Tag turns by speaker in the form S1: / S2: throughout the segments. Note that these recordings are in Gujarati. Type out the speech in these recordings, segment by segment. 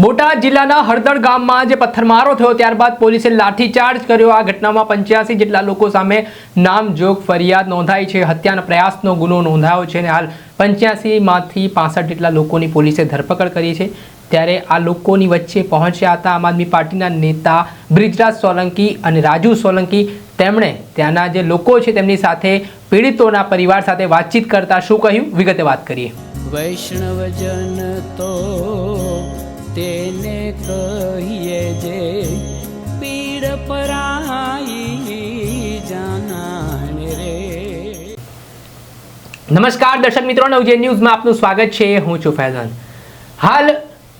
S1: બોટાદ જિલ્લાના હળદર ગામમાં જે પથ્થરમારો થયો, ત્યારબાદ પોલીસે લાઠીચાર્જ કર્યો. આ ઘટનામાં પંચ્યાસી જેટલા લોકો સામે નામજોગ ફરિયાદ નોંધાઈ છે. હત્યાના પ્રયાસનો ગુનો નોંધાયો છે અને હાલ પંચ્યાસીમાંથી પાસઠ જેટલા લોકોની પોલીસે ધરપકડ કરી છે. ત્યારે આ લોકોની વચ્ચે પહોંચ્યા હતા આમ આદમી પાર્ટીના નેતા બ્રિજરાજ સોલંકી અને રાજુ સોલંકી. તેમણે ત્યાંના જે લોકો છે તેમની સાથે પીડિતોના પરિવાર સાથે વાતચીત કરતા શું કહ્યું? વિગતે વાત કરીએ.
S2: વૈષ્ણવજન તો તેને કહીએ જે પીડ પરાઈ જાનાને રે.
S1: નમસ્કાર દર્શક મિત્રો, નવજે ન્યૂઝમાં આપનું સ્વાગત છે. હું છું ફૈઝાન. હાલ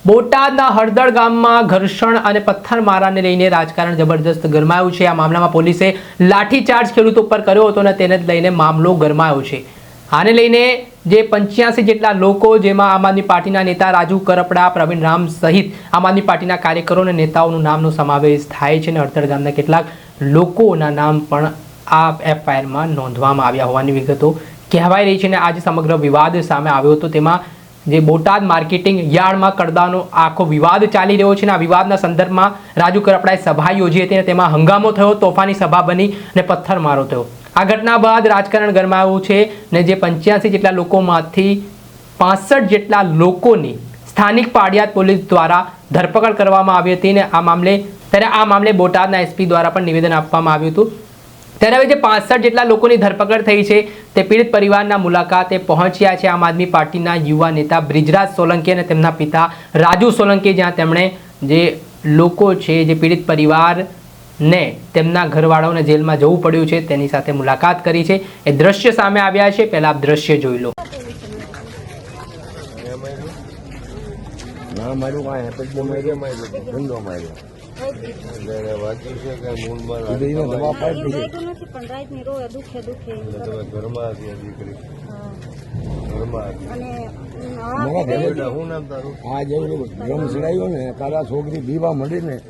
S1: બોટાદના હળદળ ગામમાં ઘર્ષણ અને પથ્થરમારાને લઈને રાજકારણ જબરદસ્ત ગરમાયું છે. આ મામલામાં પોલીસે લાઠીચાર્જ ખેડૂતો ઉપર કર્યો હતો અને તેને જ લઈને મામલો ગરમાયો છે. આને લઈને જે પંચ્યાસી જેટલા લોકો જેમાં આમ આદમી પાર્ટીના નેતા રાજુ કરપડા, પ્રવીણ રામ સહિત આમ આદમી પાર્ટીના કાર્યકરો અને નેતાઓનું નામનો સમાવેશ થાય છે અને અડતર ગામના કેટલાક લોકોના નામ પણ આ એફઆઈઆરમાં નોંધવામાં આવ્યા હોવાની વિગતો કહેવાઈ રહી છે અને આજે સમગ્ર વિવાદ સામે આવ્યો હતો. તેમાં જે બોટાદ માર્કેટિંગ યાર્ડમાં કરદાનો આખો વિવાદ ચાલી રહ્યો છે અને આ વિવાદના સંદર્ભમાં રાજુ કરપડાએ સભા યોજી હતી અને તેમાં હંગામો થયો, તોફાની સભા બની અને પથ્થરમારો થયો. આ ઘટના બાદ રાજકારણ ગરમાયું છે ને જે પંચ્યાસી જેટલા લોકોમાંથી પાસઠ જેટલા લોકોની સ્થાનિક પાડિયાદ પોલીસ દ્વારા ધરપકડ કરવામાં આવી હતી ને આ મામલે, ત્યારે આ મામલે બોટાદના એસપી દ્વારા પણ નિવેદન આપવામાં આવ્યું હતું. ત્યારે હવે જે પાસઠ જેટલા લોકોની ધરપકડ થઈ છે, તે પીડિત પરિવારના મુલાકાતે પહોંચ્યા છે આમ આદમી પાર્ટીના યુવા નેતા બ્રિજરાજ સોલંકી અને તેમના પિતા રાજુ સોલંકી, જ્યાં તેમણે જે લોકો છે, જે પીડિત પરિવારને તેમના ઘરવાળાઓને જેલમાં જવું પડ્યું છે તેની સાથે મુલાકાત કરી છે. એ દ્રશ્ય સામે આવ્યા છે. પહેલા આપ દ્રશ્ય જોઈ લો.
S3: ના કાંઈ પછી માર્યો માર્યો. માર્યો.
S4: ને છોકરી બીવા મંડી ને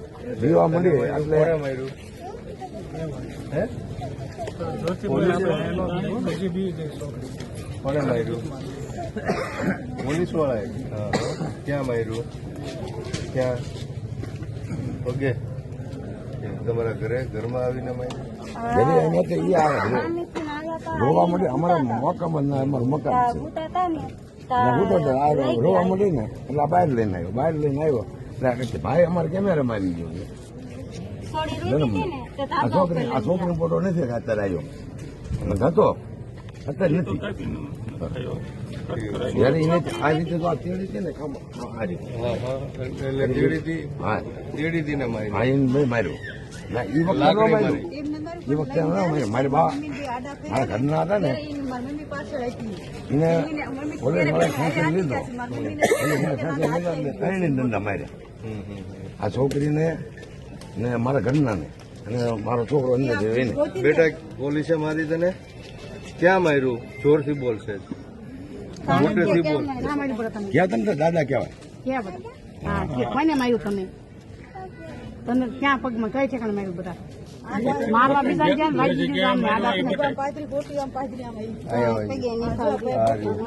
S4: બીવા મળી એટલે
S3: માર્યું? પોલીસ વાળાએ હા ક્યાં માર્યું? ક્યાં? ઓકે. તમારા ઘરે ઘરમાં આવીને માર્યું?
S4: ઘરે અહીંયા આવે. રોવા મંડી અમારા મકાન ના અમારું મકાન છે. રોવા
S5: ગયા.
S4: ને એટલે બહાર લઈને આવ્યો. બહાર લઈને આવ્યો. ભાઈ અમારે કેમેરા મારી ગયો આ છોકરી આ છોકરી ફોટો નથી ખાતર અત્યારે આવ્યો હતો અત્યારે નથી. જયારે એને આ રીતે તો આ તેડી છે ને કામ આ રીતે. માર્યો. ના એ વખત માર્યો એ વખતે મારી બા મારા ઘરના હતા ને. એને પોલીસવાળા ખેંચી લીધો. ત્રણેય ધંધા માર્યા. આ છોકરીને ને મારા ઘરના ને. અને મારો છોકરો અંદર છે એને
S3: બેટા પોલીસે મારી તને ક્યાં માર્યું? જોરથી બોલશે મોટેથી બોલ
S4: ક્યાં તમને દાદા કહેવાય.
S6: કોને માર્યું તમે? તમે ક્યાં પગમાં કઈ ઠેકાણે માર્યું બધા? મારવા બીજા ગયા વાગી ગયા આમ આડા ને.
S3: અહીંયા
S5: પગે નહીં ખાવા.
S3: આ રહ્યું.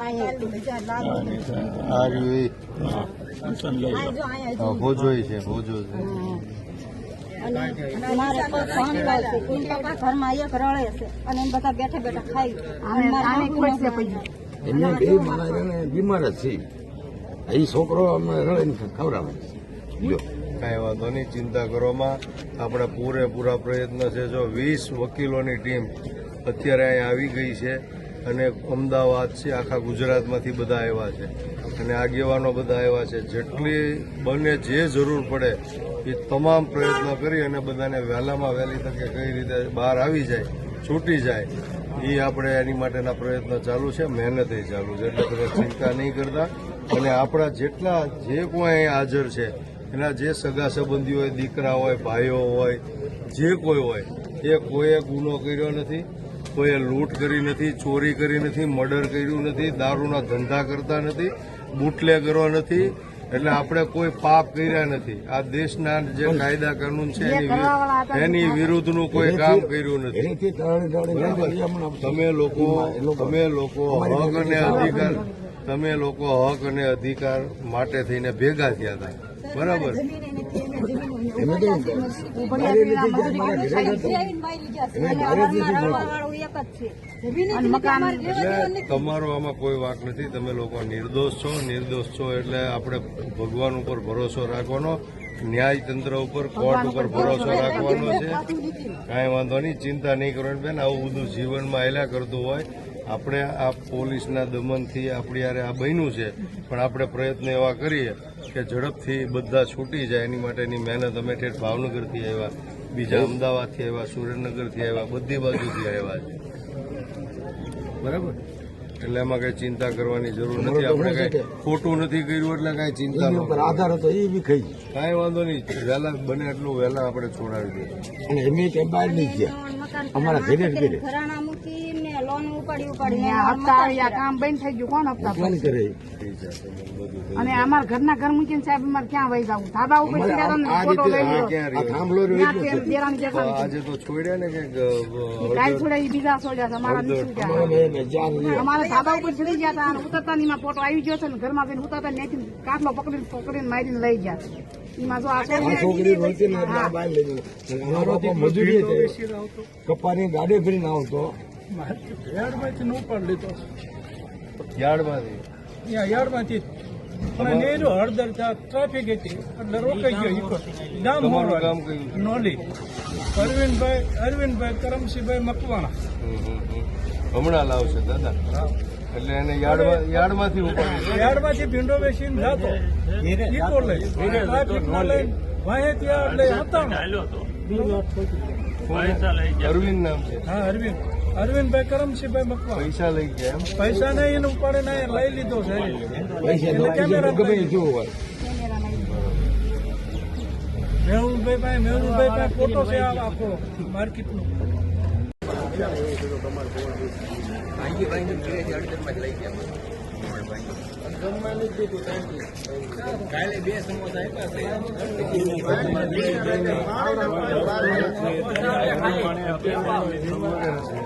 S3: આ રહ્યું. એ. હા, ભોજો છે ભોજો છે.
S5: મારે કોઈ સહન થાય કોઈ ઘરમાં એક રડે છે. અને એમ બધા બેઠા બેઠા ખાઈ.
S4: એને બે મારા એને બીમાર જ છે. એ છોકરો અમે રડે ખવડાવે જો
S3: કાંઈ વાંધો નહીં, ચિંતા કરવામાં આપણે પૂરેપૂરા પ્રયત્ન છે. જો વીસ વકીલોની ટીમ અત્યારે અહીંયા આવી ગઈ છે અને અમદાવાદ છે, આખા ગુજરાતમાંથી બધા આવ્યા છે. અને આગેવાનો બધા આવ્યા છે. જેટલી બને જે જરૂર પડે એ તમામ પ્રયત્નો કરી અને બધાને વહેલામાં વહેલી તકે કઈ રીતે બહાર આવી જાય, છૂટી જાય, એ આપણે એની માટેના પ્રયત્નો ચાલુ છે, મહેનત ચાલુ છે. એટલે તમે ચિંતા નહીં કરતા. અને આપણા જેટલા જે કોઈ હાજર છે એના જે સગા સંબંધીઓ હોય દીકરા હોય ભાઈઓ હોય જે કોઈ હોય એ કોઈએ ગુનો કર્યો નથી કોઈએ લૂંટ કરી નથી ચોરી કરી નથી મર્ડર કર્યું નથી દારૂના ધંધા કરતા નથી બુટલે કરવા નથી એટલે આપણે કોઈ પાપ કર્યા નથી. આ દેશના જે કાયદા કાનૂન છે એની એની વિરુદ્ધનું કોઈ કામ કર્યું નથી. તમે લોકો તમે લોકો હક અને અધિકાર તમે લોકો હક અને અધિકાર માટે થઈને ભેગા થયા હતા. બરાબર.
S4: તો મારે મારા ઘરે
S3: એટલે તમારો આમાં કોઈ વાંક નથી. તમે લોકો નિર્દોષ છો. નિર્દોષ છો એટલે આપણે ભગવાન ઉપર ભરોસો રાખવાનો ન્યાયતંત્ર ઉપર કોર્ટ ઉપર ભરોસો રાખવાનો છે. કાંઈ વાંધો નહીં ચિંતા નહીં કરવાની બેન. આવું બધું જીવનમાં આયલા કરતું હોય. આપણે આ પોલીસના દમનથી આપણી યારે આ બન્યું છે. પણ આપણે પ્રયત્ન એવા કરીએ. કે ઝડપથી બધા છૂટી જાય એની માટેની મહેનત અમે ઠેઠ ભાવનગરથી આવ્યા બીજા અમદાવાદથી આવ્યા સુરેન્દ્રનગરથી આવ્યા બધી બાજુથી આવ્યા છે. બરાબર? એટલે એમાં કઈ ચિંતા કરવાની જરૂર નથી આપણે કઈ ખોટું નથી કર્યું એટલે કઈ ચિંતા.
S4: આધાર હતો એ બી ખાઈ
S3: કાંઈ વાંધો નહીં વહેલા બને એટલું વહેલા આપણે છોડાવી દઈએ.
S4: અને એમ કઈ બહાર નહીં ગયા. અમારા ઘરે ઘરે.
S5: ઘરાણા મૂકી ને લોન ઉપાડી. ઉપાડી
S6: હપ્તા કામ બંધ થઈ ગયું. કોણ હપ્તા
S4: કોણ કરે?
S6: અને અમારા ઘરના ઘર મૂકીને સાહેબ અમારે ક્યાં વહી જવું? ધાબા ઉપર ફોટો લઈ
S3: આ
S6: લો
S3: આજે તો છોડ્યા ને
S6: કાલ છોડ્યા એ બીજા છોડ્યા છે. અમારા. અમારે ધાબા ઉપર ચડી ગયા હતા અને ઉતરતા ની ફોટો આવી ગયો છે ને ઘરમાં જઈને ઉતરતા નેથી કાટલો પકડીને પકડીને મારીને લઈ ગયા છે. એમાં જો આ છોકરી
S4: રોતી અમારો મજૂરી કપાની ગાડી ભરીને આવતો.
S7: યાર્ડમાંથી નો પણ લીધો
S3: યાર્ડમાંથી?
S7: ત્યાં યાર્ડમાંથી અને નેરો હળદર ત્યાં ટ્રાફિક હતી. એટલે રોકાઈ ગયો ઈકો. ગામ હોવાનું નોલી. અરવિંદભાઈ અરવિંદભાઈ કરમસિંહભાઈ મકવાણા.
S3: હમ, હમ, હમ. હમણાં લાવશે દાદા. એટલે એને યાર્ડમાં યાર્ડમાંથી ઉપાડી
S7: યાર્ડમાંથી ભીંડો બેસીને જાતો. ઈકો લઈ. ટ્રાફિકમાં લઈને વાહે ત્યાં એટલે હતા.
S3: અરવિંદ નામ છે.
S7: હા અરવિંદ. અરવિંદભાઈ કરમસિંહભાઈ મકવા
S3: પૈસા લઈ ગયા એમ
S7: પૈસા નહીં એને ઉપાડે અહીંયા લઈ લીધો છે
S4: પૈસા
S7: ભાઈ
S4: મેહુલભાઈ
S7: ભાઈ
S4: ફોટો છે જેવું હોય
S7: મેહુલભાઈ કાલે બે સમોસા આપ્યા છે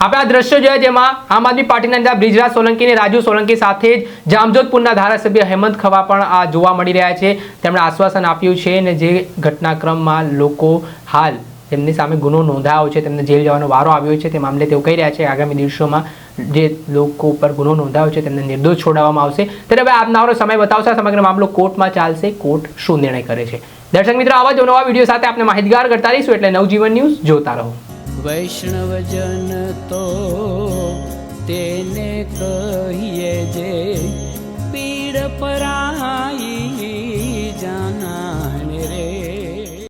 S1: આપણે આ દ્રશ્યો જોયા જેમાં આમ આદમી પાર્ટીના નેતા બ્રિજરાજ સોલંકી અને રાજુ સોલંકી સાથે જ જામજોધપુરના ધારાસભ્ય હેમંત ખવા પણ આ જોવા મળી રહ્યા છે. તેમણે આશ્વાસન આપ્યું છે અને જે ઘટનાક્રમમાં લોકો હાલ તેમની સામે ગુનો નોંધાયો છે. તેમને જેલ જવાનો વારો આવ્યો છે. તે મામલે તેઓ કહી રહ્યા છે. આગામી દિવસોમાં જે લોકો ઉપર ગુનો નોંધાયો છે, તેમને નિર્દોષ છોડાવવામાં આવશે. ત્યારે હવે આપનારો સમય બતાવશે સમગ્ર મામલો કોર્ટમાં ચાલશે, કોર્ટ શું નિર્ણય કરે છે. દર્શક મિત્રો, આવા જ નવા વીડિયો સાથે આપણે માહિતગાર કરતા રહીશું, એટલે નવજીવન ન્યૂઝ જોતા રહો.
S2: વૈષ્ણવજન તો તેને કહીએ જે પીડ પરાઈ